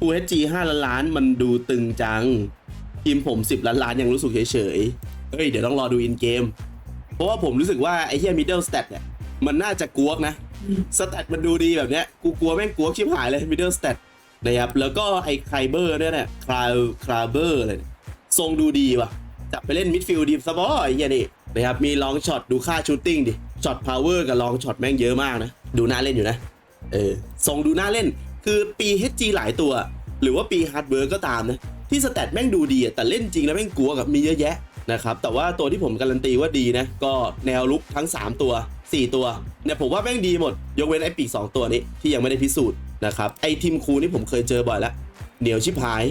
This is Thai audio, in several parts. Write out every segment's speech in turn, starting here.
Full HD 5ล้านล้านมันดูตึงจัง ทีมผม10ล้านล้านยังรู้สึกเฉยๆเฮ้ย เดี๋ยวต้องรอดูอินเกม เพราะว่าผมรู้สึกว่า ไอ้เหี้ย middle stat เนี่ย มันน่าจะกวกนะสแตทมันดูดีแบบเนี้ย กูกลัวแม่งกวกชิบหายเลย middle stat นะครับ แล้วก็ไอ้ไคเบอร์เนี่ยเนี่ยคราคราเบอร์เนี่ยทรงดูดีว่ะจับไปเล่นมิดฟิลด์ดีสบอไอ้เหี้ยนี่นะครับมีลองช็อตดูค่าชูตติ้งดิช็อตพาวเวอร์กับลองช็อตแม่งเยอะมากนะ ดูน่าเล่นอยู่นะเออทรงดูน่าเล่น คือปี HG หลายตัว หรือว่าปีฮาร์ดเวิร์ก็ตามนะที่สแตทแม่งดูดีอะแต่เล่นจริงแล้วแม่งกลัวกับมีเยอะแยะนะครับแต่ว่าตัวที่ผมการันตีว่าดีนะก็แนวลุกทั้ง 3 ตัว 4 ตัวเนี่ยผมว่าแม่งดีหมด ยกเว้นไอ้ปีก2ตัวนี้ที่ยังไม่ได้พิสูจน์นะครับไอ้ทีมคูนี่ผมเคยเจอบ่อยแล้วเหนียวชิบหาย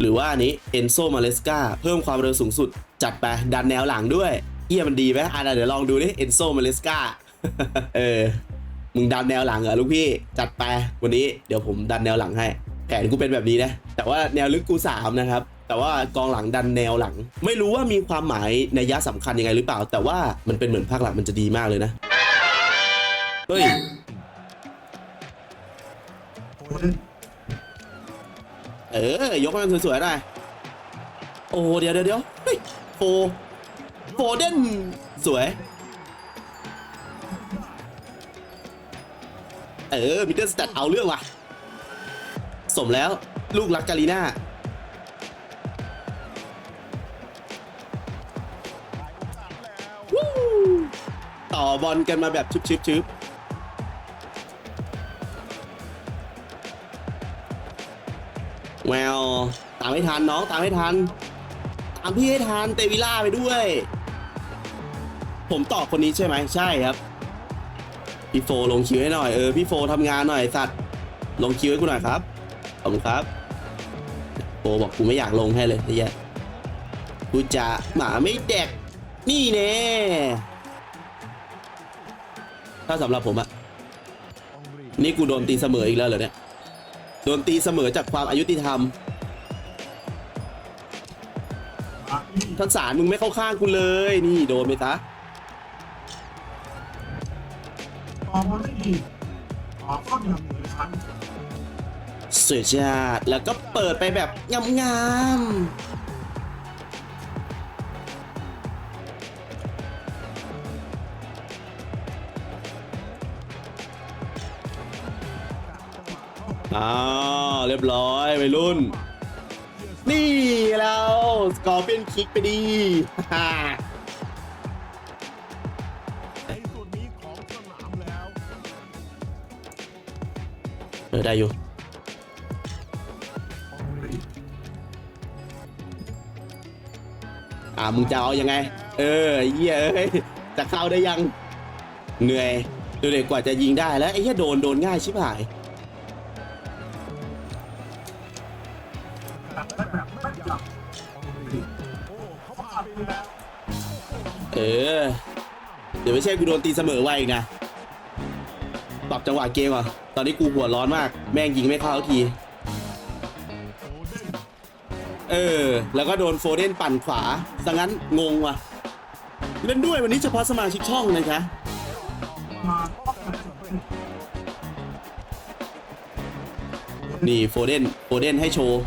หรือว่าอันนี้เอนโซมาเลสกาเพิ่มความเร็วสูงสุด จัดไปดันแนวหลังด้วย เอี้ยมันดีไหมอะเดี๋ยวลองดูดิเอนโซมาเลสกาเออ มึงดันแนวหลังเหรอลูกพี่จัดไปวันนี้เดี๋ยวผมดันแนวหลังให้แผนกูเป็นแบบนี้นะ แต่ว่าแนวลึกกูสามนะครับแต่ว่ากองหลังดันแนวหลัง ไม่รู้ว่ามีความหมายในยะสำคัญยังไงหรือเปล่า แต่ว่ามันเป็นเหมือนภาคหลังมันจะดีมากเลยนะเฮ้ยเออยกให้มันสวยๆได้โอ้เดี๋ยวเดี๋ยวเดี๋ยวโฟโฟเดนสวย เออมิเตอร์สแตทเอาเรื่องว่ะ สมแล้วลูกรักกาลีน่าต่อบอลกันมาแบบชึบชึบชึบแววตามให้ทันน้องตามให้ทัน ตามพี่ให้ทันเตวิล่าไปด้วย ผมตอบคนนี้ใช่ไหมใช่ครับ พี่โฟลงคิวให้หน่อยเออพี่โฟทำงานหน่อยสัตว์ลงคิวให้กูหน่อยครับขอบคุณครับโฟบอกกูไม่อยากลงให้เลยไอ้เหี้ยกูจะหมาไม่แดกนี่แน่ถ้าสำหรับผมอะนี่กูโดนตีเสมออีกแล้วเหรอเนี่ยโดนตีเสมอจากความอายุติธรรมท่านสารมึงไม่เข้าข้างกูเลย นี่โดนไปซะ สวยจัดแล้วก็เปิดไปแบบงามๆอ้าวเรียบร้อยวัยรุ่น นี่เราสกอร์เปียนคิกไปดีฮ่า ออได้อยู่อ่ามึงจะเอายังไง เออเหี้ยเอ้ยจะเข้าได้ยัง เหนื่อย ดูเด็กกว่าจะยิงได้แล้วไอ้เหี้ยโดนโดนง่ายชิบหาย เออ เดี๋ยวไม่ใช่กูโดนตีเสมอไวอีกนะ ปรับจังหวะเกมอะ ตอนนี้กูหัวร้อนมาก แม่งยิงไม่เข้าสักที เออ แล้วก็โดนโฟเดนปั่นขวาซะงั้นงงว่ะ เล่นด้วยวันนี้เฉพาะสมาชิกช่องนะจ๊ะมาก็เป็นสำเร็จนี่โฟเดนโฟเดนให้โชว์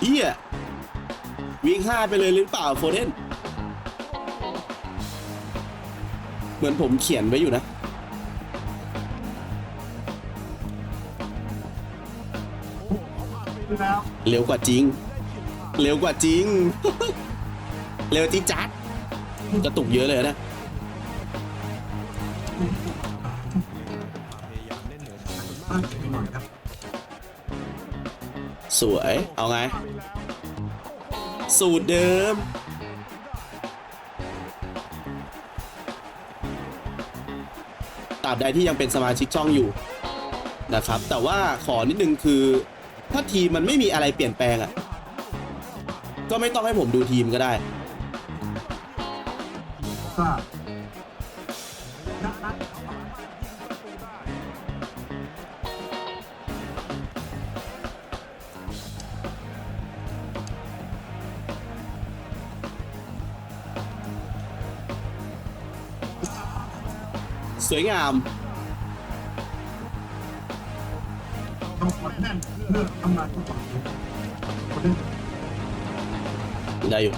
เฮียวิ่งห้าไปเลยหรือเปล่าโฟเดน เหมือนผมเขียนไว้อยู่นะ เร็วกว่าจริง เร็วกว่าจริง เร็วจิจัดกระตุกเยอะเลยนะสวย เอาไง สูตรเดิม ราบใดที่ยังเป็นสมาชิกช่องอยู่นะครับ แต่ว่าขอนิดนึงคือถ้าทีมมันไม่มีอะไรเปลี่ยนแปลงอะ่ะก็ไม่ต้องให้ผมดูทีมก็ได้ ทราบ สวยงามได้อยู่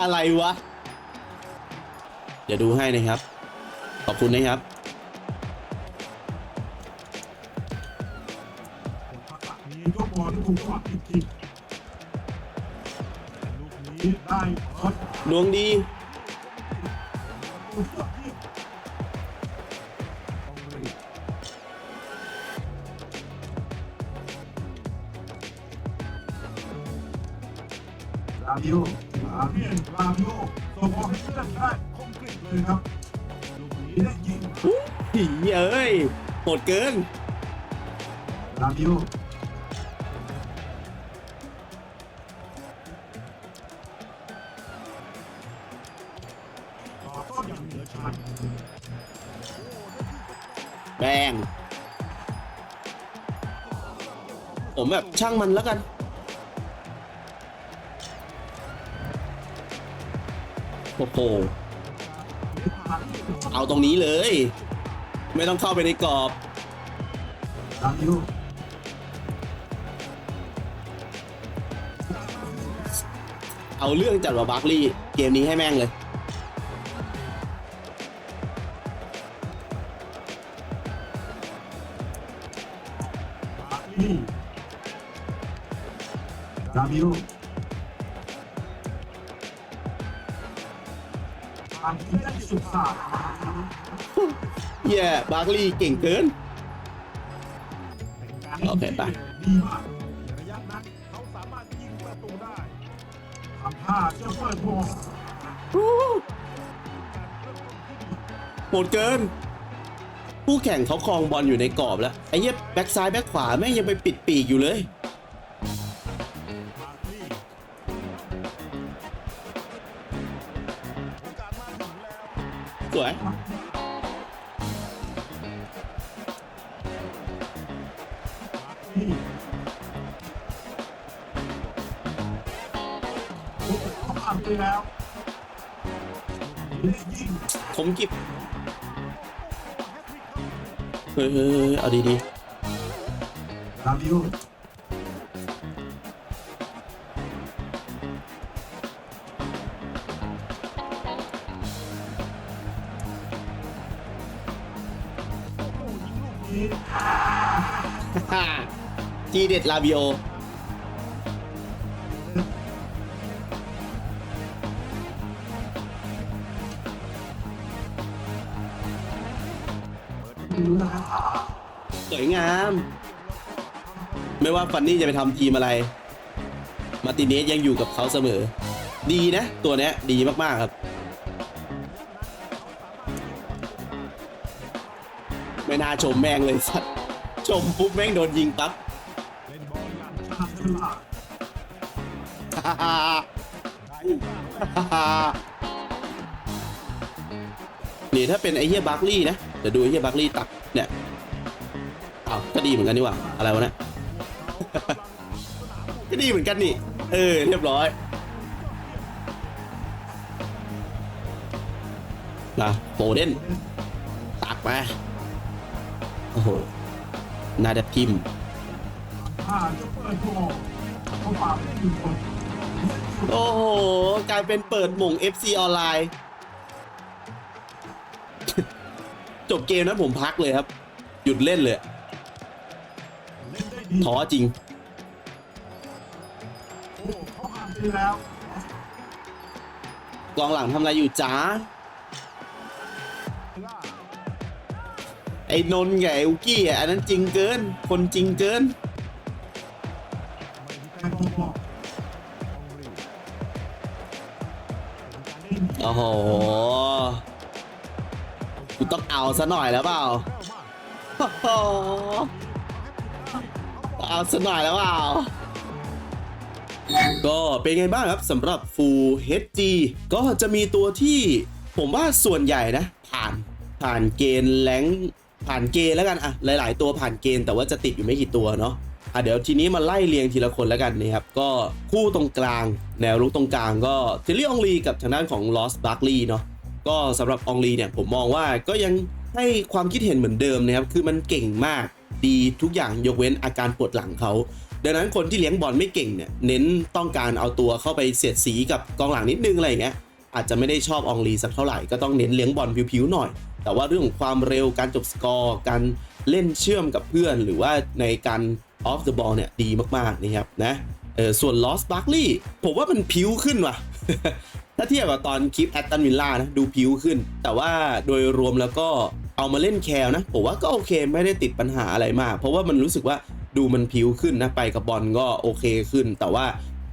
อะไรวะ เดี๋ยวดูให้นะครับ ขอบคุณนะครับ ยกบอลที่ถูกจังหวะจริงๆลูกนี้ได้เปิดดวงดีลูกที่ลาบิโอลาเบียนลาบิโอส่งบอลให้เพื่อนได้คมกริบเลยครับลูกนี้ได้ยิงผีเอ้ยโหดเกินลาบิโอ แบงผมแบบช่างมันแล้วกัน โอ้โหเอาตรงนี้เลย ไม่ต้องเข้าไปในกรอบเอาเรื่องจัดว่าบาร์คลีย์เกมนี้ให้แม่งเลย ลาบิลาบิโอทางที่ได้สุดสาดเย่บาร์คลีย์เก่งเกิน โอเคไป ดีมากระยะนั้นเขาสามารถยิงประตูได้ทำท่าจะเปิดบอล โหดเกิน ผู้แข่งเขาครองบอลอยู่ในกรอบแล้ว ไอ้เหี้ยแบ็กซ้ายแบ็กขวาแม่งยังไปปิดปีกอยู่เลย สวสวยที่โอ้โหเขาผ่านไปแล้วได้ยิงผมกิบ เฮ้ยเฮ้ยเฮ้ยเอาดีลาบิโอนี้ๆจีเด็ดลาบิโอ สวยงาม ไม่ว่าฟันนี่จะไปทำทีมอะไร มาร์ติเนสยังอยู่กับเขาเสมอ ดีนะ ตัวเนี้ยดีมากๆครับ ไม่น่าชมแม่งเลยสัตว์ชมปุ๊บแม่งโดนยิงปั๊บนี่ถ้าเป็นไอ้เฮียบัคลี่นะเดี๋ยวดูไอ้เฮียบัคลี่ตักเนี่ย ดีเหมือนกันนี่หว่าอะไรวะเนี่ยก็ดีเหมือนกันนี่ เออ เรียบร้อยนะโฟเดนตักมาโอ้โหน่าจะพิมพ์โอ้โห กลายเป็นเปิดหม่ง FC ออนไลน์ จบเกมนะผมพักเลยครับ หยุดเล่นเลย ท้อจริง โอ้เขาผ่านไปแล้วกองหลังทำอะไรอยู่จ้าล่าไอ้นนท์กับไอ้อุกี้อะอันนั้นจริงเกิน คนจริงเกินไม่มีการบอลบอกเล่นโอ้โห กูต้องเอาซะหน่อยแล้วเปล่าโอ้โห เอาซะหน่อยแล้วเปล่าก็เป็นไงบ้างครับสำหรับ Full HD ก็จะมีตัวที่ผมว่าส่วนใหญ่นะ ผ่านผ่านเกณฑ์แรงผ่านเกณฑ์แล้วกันอะหลาย ๆ ตัวผ่านเกณฑ์แต่ว่าจะติดอยู่ไม่กี่ตัวเนาะอะเดี๋ยวทีนี้มาไล่เรียงทีละคนแล้วกันนะครับ ก็คู่ตรงกลาง แนวรุกตรงกลางก็เทลลี่อองลีกับทางด้านของลอสบาร์กลีเนาะก็สำหรับอองลีเนี่ยผมมองว่าก็ยังให้ความคิดเห็นเหมือนเดิมนะครับคือมันเก่งมาก ดีทุกอย่างยกเว้นอาการปวดหลังเขาดังนั้นคนที่เลี้ยงบอลไม่เก่งเนี่ยเน้นต้องการเอาตัวเข้าไปเสียดสีกับกองหลังนิดนึงอะไรอย่างเงี้ยอาจจะไม่ได้ชอบอองลีสักเท่าไหร่ก็ต้องเน้นเลี้ยงบอลผิวๆหน่อย แต่ว่าเรื่องของความเร็วการจบสกอร์การเล่นเชื่อมกับเพื่อน หรือว่าในการ off the ball เนี่ยดีมากๆนะครับนะเออส่วน Lost Barkley ผมว่ามันผิวขึ้นว่ะ ถ้าเทียบกับตอนคลิปแอตตันวิลล่านะดูผิวขึ้น แต่ว่าโดยรวมแล้วก็ เอามาเล่นแคลนะ ผมว่าก็โอเคไม่ได้ติดปัญหาอะไรมาก เพราะว่ามันรู้สึกว่าดูมันผิวขึ้นนะไปกับบอลก็โอเคขึ้น แต่ว่า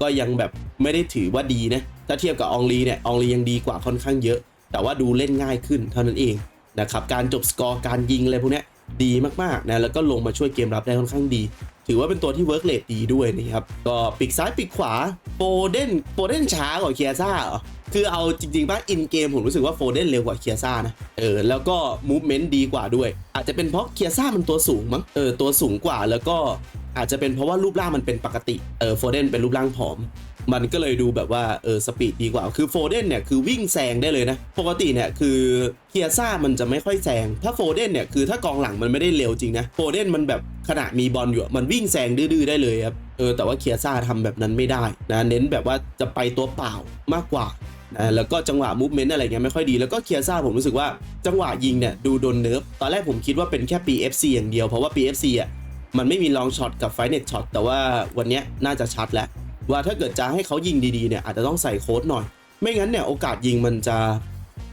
ก็ยังแบบไม่ได้ถือว่าดีนะถ้าเทียบกับองลีเนี่ยองลียังดีกว่าค่อนข้างเยอะ แต่ว่าดูเล่นง่ายขึ้นเท่านั้นเองนะครับการจบสกอร์การยิงอะไรพวกนี้ดีมากๆนะแล้วก็ลงมาช่วยเกมรับได้ค่อนข้างดี ถือว่าเป็นตัวที่เวิร์กเลทดีด้วยนะครับก็ปีกซ้ายปีกขวาโฟเดนโฟเดนช้ากว่าเคียซ่าเหรอ คือเอาจริงๆป่ะอินเกมผมรู้สึกว่าโฟเดนเร็วกว่าเคียซ่านะ เออ แล้วก็มูฟเมนต์ดีกว่าด้วย อาจจะเป็นเพราะเคียซ่ามันตัวสูงมั้ง เออ ตัวสูงกว่าแล้วก็อาจจะเป็นเพราะว่ารูปร่างมันเป็นปกติ เออ โฟเดนเป็นรูปร่างผอม มันก็เลยดูแบบว่า เออ สปีดดีกว่า คือโฟเดนเนี่ยคือวิ่งแซงได้เลยนะ ปกติเนี่ยคือเคียซ่ามันจะไม่ค่อยแซง ถ้าโฟเดนเนี่ยคือถ้ากองหลังมันไม่ได้เร็วจริงนะ โฟเดนมันแบบขณะมีบอลอยู่ มันวิ่งแซงดื้อๆได้เลยครับ เออ แต่ว่าเคียซ่าทำแบบนั้นไม่ได้นะ เน้นแบบว่าจะไปตัวเปล่ามากกว่า นะแล้วก็จังหวะมูฟเมนต์อะไรเงี้ยไม่ค่อยดีแล้วก็เคียซ่าผมรู้สึกว่าจังหวะยิงเนี่ยดูโดนเนิร์ฟตอนแรกผมคิดว่าเป็นแค่ PFC อย่างเดียวเพราะว่า PFC อะมันไม่มีลองช็อตกับไฟเน็ตช็อตแต่ว่าวันนี้น่าจะชัดแล้ว ว่าถ้าเกิดจะให้เขายิงดีๆเนี่ยอาจจะต้องใส่โค้ดหน่อย ไม่งั้นเนี่ยโอกาสยิงมันจะ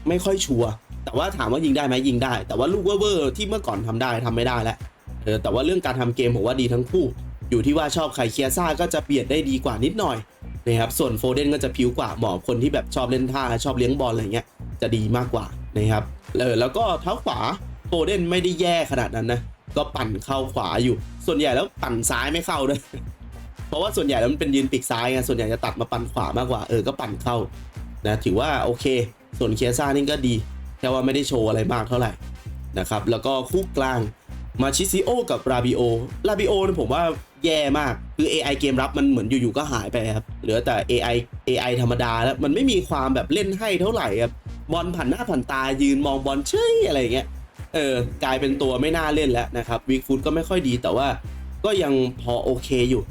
ไม่ค่อยชัวร์แต่ว่าถามว่ายิงได้ไหมยิงได้ แต่ว่าลูกเวอร์ที่เมื่อก่อนทำได้ทำไม่ได้แล้วเออแต่ว่าเรื่องการทำเกมผมว่าดีทั้งคู่ อยู่ที่ว่าชอบใครเคียซ่าก็จะเบียดได้ดีกว่านิดหน่อย นะครับส่วนโฟเดนก็จะผิวกว่าเหมาะกับคนที่แบบชอบเล่นท่าชอบเลี้ยงบอลอะไรเงี้ยจะดีมากกว่านะครับเออแล้วก็เท้าขวาโฟเดนไม่ได้แย่ขนาดนั้นนะก็ปั่นเข้าขวาอยู่ ส่วนใหญ่แล้วปั่นซ้ายไม่เข้าด้วยเพราะว่าส่วนใหญ่แล้วมันเป็นยืนปีกซ้ายไงส่วนใหญ่จะตัดมาปั่นขวามากกว่าเออก็ปั่นเข้านะถือว่าโอเค ส่วนเคียซ่านี่ก็ดีแค่ว่าไม่ได้โชว์อะไรมากเท่าไหร่นะครับแล้วก็คู่กลางมาชิซิโอกับราบิโอราบิโอเนี่ยผมว่า แย่มากคือ AI เกมรับมันเหมือนอยู่ๆก็หายไปครับเหลือแต่ AI AI ธรรมดาแล้วมันไม่มีความแบบเล่นให้เท่าไหร่ครับบอลผ่านหน้าผ่านตายืนมองบอลเฉยอะไรอย่างเงี้ยเออกลายเป็นตัวไม่น่าเล่นแล้วนะครับวิกฟูดก็ไม่ค่อยดีแต่ว่าก็ยังพอโอเคอยู่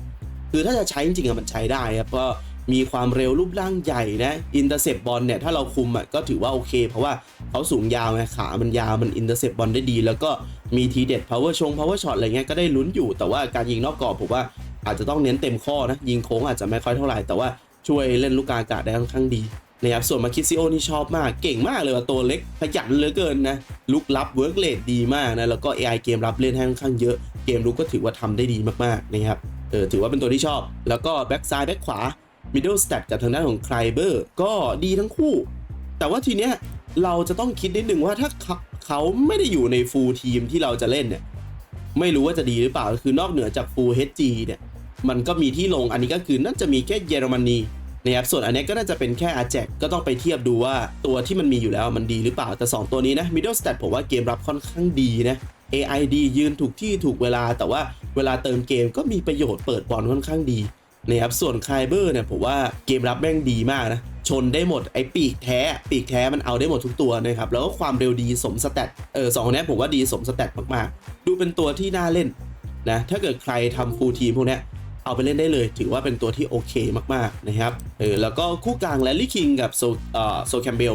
คือถ้าจะใช้จริงๆอะมันใช้ได้ครับก็ มีความเร็วรูปร่างใหญ่นะอินเตอร์เซปบอลเนี่ยถ้าเราคุมอะก็ถือว่าโอเค เพราะว่าเขาสูงยาวไงขามันยาวมันอินเตอร์เซปบอลได้ดี แล้วก็มีทีเด็ด power ชง power shot อะไรเงี้ยก็ได้ลุ้นอยู่ แต่ว่าการยิงนอกกรอบผมว่าอาจจะต้องเน้นเต็มข้อนะยิงโค้งอาจจะไม่ค่อยเท่าไหร่แต่ว่าช่วยเล่นลูกกาอากาศได้ค่อนข้างดีนะครับส่วนมาคิซิโอนี่ชอบมากเก่งมากเลยว่าตัวเล็กขยันเหลือเกินนะลุกรับเวิร์กเลดดีมากนะแล้วก็ AI เกมรับเล่นให้ค่อนข้างเยอะเกมลุกก็ถือว่าทำได้ดีมากๆนะครับเออถือว่าเป็นตัวที่ชอบ แล้วก็แบ็กซ้ายแบ็กขวา middle stat กับทางด้านของไครเบอร์ก็ดีทั้งคู่ แต่ว่าทีเนี้ยเราจะต้องคิดนิดนึงว่าถ้าเขาเขาไม่ได้อยู่ในฟูลทีมที่เราจะเล่นเนี่ยไม่รู้ว่าจะดีหรือเปล่าคือนอกเหนือจากฟูล HG เนี่ยมันก็มีที่ลงอันนี้ก็คือน่าจะมีแค่เยอรมนีนะครับส่วนอันนี้ก็น่าจะเป็นแค่อาแจกก็ต้องไปเทียบดูว่าตัวที่มันมีอยู่แล้วมันดีหรือเปล่า แต่ 2 ตัวนี้นะ middle stat ผมว่าเกมรับค่อนข้างดีนะ AID ยืนถูกที่ถูกเวลา แต่ว่าเวลาเติมเกมก็มีประโยชน์เปิดบอลค่อนข้างดี นะครับส่วนไคลเบอร์เนี่ยผมว่าเกมรับแม่งดีมากนะชนได้หมดไอ้ปีกแท้ปีกแท้มันเอาได้หมดทุกตัวนะครับแล้วก็ความเร็วดีสมสแตทเออสองคนเนี้ยผมว่าดีสมสแตทมากๆ ดูเป็นตัวที่น่าเล่นนะถ้าเกิดใครทำฟูลทีมพวกเนี้ยเอาไปเล่นได้เลย ถือว่าเป็นตัวที่โอเคมากๆนะครับเออแล้วก็คู่กลางแลลี่คิงกับโซเอ่อโซแคมเบล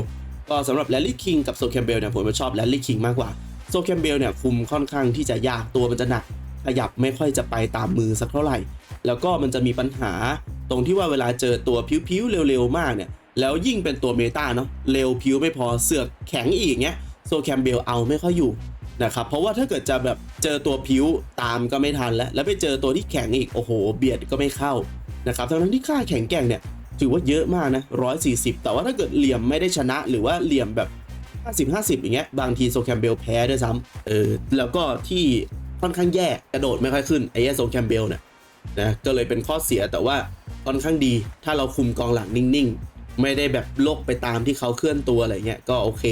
ก็สำหรับแลลี่คิงกับโซแคมเบลเนี่ยผมชอบแลลี่คิงมากกว่าโซแคมเบลเนี่ยคุมค่อนข้างที่จะยากตัวมันจะหนักขยับไม่ค่อยจะไปตามมือสักเท่าไหร่ แล้วก็มันจะมีปัญหาตรงที่ว่าเวลาเจอตัวพิ้วๆเร็วๆ มากเนี่ย แล้วยิ่งเป็นตัวเมตาเนาะเร็วพิ้วไม่พอเสือกแข็งอีกเงี้ยโซแคมเบลเอาไม่ค่อยอยู่นะครับเพราะว่าถ้าเกิดจะแบบเจอตัวผิวตามก็ไม่ทันแล้ว แล้วไปเจอตัวที่แข็งอีกโอ้โห เบียดก็ไม่เข้านะครับทั้งนั้นที่ค่าแข็งแกร่งเนี่ยถือว่าเยอะมากนะ140แต่ว่าถ้าเกิดเหลี่ยมไม่ได้ชนะหรือว่าเหลี่ยมแบบ50 50 อย่างเงี้ยบางทีโซแคมเบลแพ้ด้วยซ้ำเออแล้วก็ที่ค่อนข้างแย่กระโดดไม่ค่อยขึ้นไอ้โซแคมเบลเนี่ย นะก็เลยเป็นข้อเสียแต่ว่าค่อนข้างดี ถ้าเราคุมกองหลังนิ่งๆ ไม่ได้แบบโลกไปตามที่เขาเคลื่อนตัวอะไรเงี้ยก็โอเค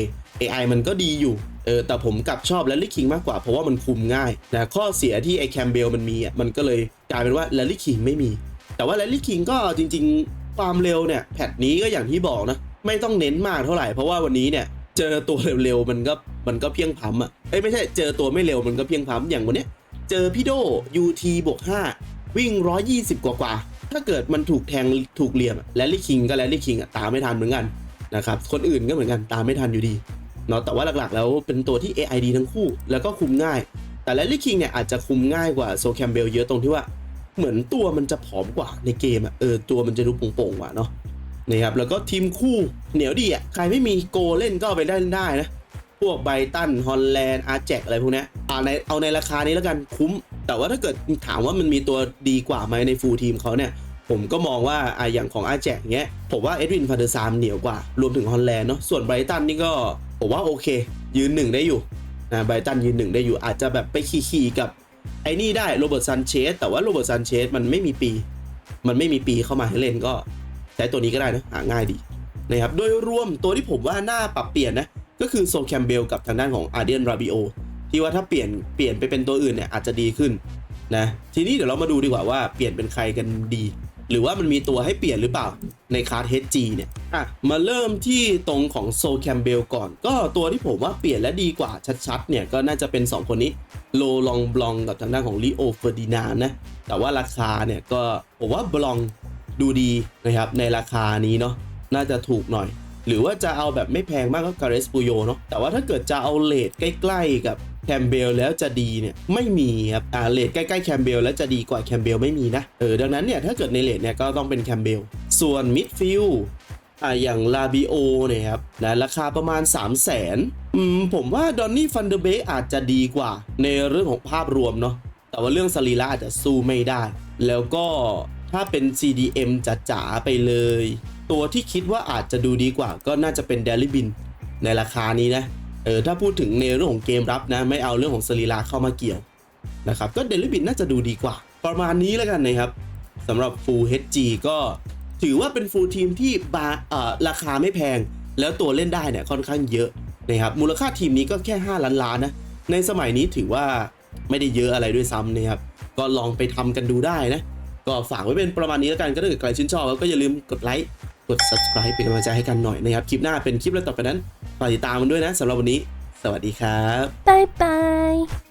AI มันก็ดีอยู่เออแต่ผมกลับชอบแลลี่คิงมากกว่าเพราะว่ามันคุมง่ายนะข้อเสียที่ไอแคมเบลมันมีอะมันก็เลยกลายเป็นว่าแลลี่คิงไม่มี แต่ว่าแลลี่คิงก็จริง ๆ ความเร็วเนี่ยแพทนี้ก็อย่างที่บอกนะไม่ต้องเน้นมากเท่าไหร่เพราะว่าวันนี้เนี่ยเจอตัวเร็วๆมันก็มันก็เพียงพำอะเอ้ยไม่ใช่เจอตัวไม่เร็วมันก็เพียงพำอย่างวันเนี้ยเจอพี่โด UT บวก5 วิ่ง 120 กว่ากว่า ถ้าเกิดมันถูกแทงถูกเหลี่ยมแลลี่คิงก็แลลี่คิงตามไม่ทันเหมือนกันนะครับ คนอื่นก็เหมือนกันตามไม่ทันอยู่ดีเนาะแต่ว่าหลักๆ แล้วเป็นตัวที่ AI ดีทั้งคู่ แล้วก็คุมง่าย แต่แลลี่คิงเนี่ยอาจจะคุมง่ายกว่าโซแคมเบลเยอะตรงที่ว่า เหมือนตัวมันจะผอมกว่าในเกมอะเออตัวมันจะดูโป่งๆกว่าเนาะนะครับแล้วก็ทีมคู่เหนียวดีอะใครไม่มีโกเล่นก็ไปได้ได้นะพวกไบตันฮอลแลนด์อาร์แจกอะไรพวกเนี้ยเอาในเอาในราคานี้แล้วกันคุ้ม แต่ว่าถ้าเกิดถามว่ามันมีตัวดีกว่าไหมในฟูลทีมเขาเนี่ย ผมก็มองว่าออย่างของอาแจกเงี้ย ผมว่าเอ็ดวินฟาเดอร์ซามเหนียวกว่า รวมถึงฮอลแลนด์เนาะ ส่วนไบรตันนี่ก็ผมว่าโอเค ยืนหนึ่งได้อยู่นะไบรตันยืนหนึ่งได้อยู่ อาจจะแบบไปขี่ๆกับไอ้นี่ได้โรเบิร์ตซันเชสแต่ว่าโรเบิร์ตซันเชสมันไม่มีปี มันไม่มีปีเข้ามาให้เล่นก็ใช้ตัวนี้ก็ได้นะหาง่ายดีนะครับโดยรวมตัวที่ผมว่าน่าปรับเปลี่ยนนะก็คือโซแคมเบลกับทางด้านของอาร์เดียนราบิโอ ที่ว่าถ้าเปลี่ยนเปลี่ยนไปเป็นตัวอื่นเนี่ยอาจจะดีขึ้นนะทีนี้เดี๋ยวเรามาดูดีกว่าว่าเปลี่ยนเป็นใครกันดี หรือว่ามันมีตัวให้เปลี่ยนหรือเปล่าในคาร์ด HG เนี่ยอะมาเริ่มที่ตรงของโซแคมเบลก่อน ก็ตัวที่ผมว่าเปลี่ยนและดีกว่าชัดๆเนี่ยก็น่าจะเป็น 2 คนนี้โลลองบลองกับทางด้านของลีโอเฟอร์ดินานนะแต่ว่าราคาเนี่ยก็ผมว่าบลองดูดีนะครับในราคานี้เนาะน่าจะถูกหน่อย หรือว่าจะเอาแบบไม่แพงมากก็การเรสปูโยเนาะแต่ว่าถ้าเกิดจะเอาเลทใกล้ๆกับแคมเบลแล้วจะดีเนี่ยไม่มีครับอ่าเลทใกล้ๆแคมเบลแล้วจะดีกว่าแคมเบลไม่มีนะเออดังนั้นเนี่ยถ้าเกิดในเลทเนี่ยก็ต้องเป็นแคมเบลส่วนมิดฟิลอ่าอย่างลาบิโอเนี่ยครับนะราคาประมาณ 3 0 0 0 0นอืมผมว่าดอนนี่ฟันเดอร์เบกอาจจะดีกว่าในเรื่องของภาพรวมเนาะแต่ว่าเรื่องสรีระอาจจะสู้ไม่ได้ แล้วก็ถ้าเป็น CDM จ๋าๆไปเลย ตัวที่คิดว่าอาจจะดูดีกว่า ก็น่าจะเป็นเดลิบินในราคานี้นะเออถ้าพูดถึงในเรื่องของเกมรับนะ ไม่เอาเรื่องของสรีระเข้ามาเกี่ยวนะครับก็เดลิบินน่าจะดูดีกว่า ประมาณนี้แล้วกันนะครับสำหรับ Full HG ก็ถือว่าเป็น Full ทีมที่บาเออราคาไม่แพง แล้วตัวเล่นได้เนี่ยค่อนข้างเยอะนะครับมูลค่าทีมนี้ก็แค่ 5 ล้านล้านนะในสมัยนี้ถือว่าไม่ได้เยอะอะไรด้วยซ้ำนะครับก็ลองไปทำกันดูได้นะก็ฝากไว้เป็นประมาณนี้แล้วกันก็ถ้าเกิดใครชื่นชอบก็อย่าลืมกดไลค์ กด subscribe เป็นกำลังใจให้กันหน่อยนะครับ คลิปหน้าเป็นคลิปแล้วต่อไปนั้นฝากติดตามมันด้วยนะสำหรับวันนี้ สวัสดีครับบายบาย。